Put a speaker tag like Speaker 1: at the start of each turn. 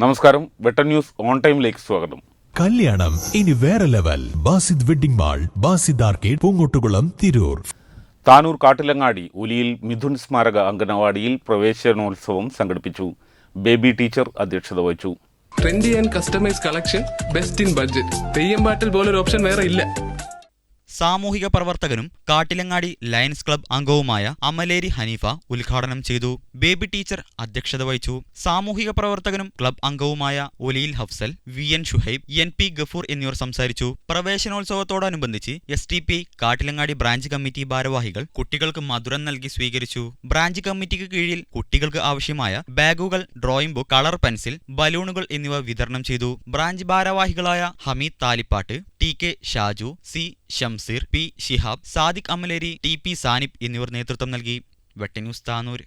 Speaker 1: നമസ്കാരം Vettan news on ടൈമിലേക്ക് സ്വാഗതം.
Speaker 2: കല്യാണം ഇനി വേറെ level. Basid wedding mall Basid arcade Poongottukulam Tirur.
Speaker 1: Tanur Kattilangadi ഉലിയിൽ Mithun സ്മാരക അംഗനവാടിയിൽ പ്രവേശനോത്സവം സംഘടിപ്പിച്ചു. ബേബി ടീച്ചർ അധ്യക്ഷത വഹിച്ചു.
Speaker 3: Trendy and customise collection best in budget. Theyyam പാട്ടിൽ ഒരു ഓപ്ഷൻ വേറെ ഇല്ല.
Speaker 4: സാമൂഹിക പ്രവർത്തകനും കാട്ടിലങ്ങാടി ലയൺസ് ക്ലബ് അംഗവുമായ അമലേരി ഹനീഫ ഉദ്ഘാടനം ചെയ്തു. ബേബി ടീച്ചർ അധ്യക്ഷത വഹിച്ചു. സാമൂഹിക പ്രവർത്തകനും ക്ലബ് അംഗവുമായ ഒലിയിൽ Hafsal V N Shuhaib N P Gafoor എന്നിവർ സംസാരിച്ചു. പ്രവേശനോത്സവത്തോടനുബന്ധിച്ച് S T P Kattilangadi branch committee ഭാരവാഹികൾ കുട്ടികൾക്ക് മധുരം നൽകി സ്വീകരിച്ചു. ബ്രാഞ്ച് കമ്മിറ്റിക്ക് കീഴിൽ കുട്ടികൾക്ക് ആവശ്യമായ ബാഗുകൾ ഡ്രോയിംഗ് ബുക്ക് കളർ പെൻസിൽ ബലൂണുകൾ എന്നിവ വിതരണം ചെയ്തു. ബ്രാഞ്ച് ഭാരവാഹികളായ Hameed Thalippattu T K Shaju C Shamseer P Shihab Sadiq Amaleri T P Sanib എന്നിവർ നേതൃത്വം നൽകി. വെട്ടന്യൂസ് താനൂർ.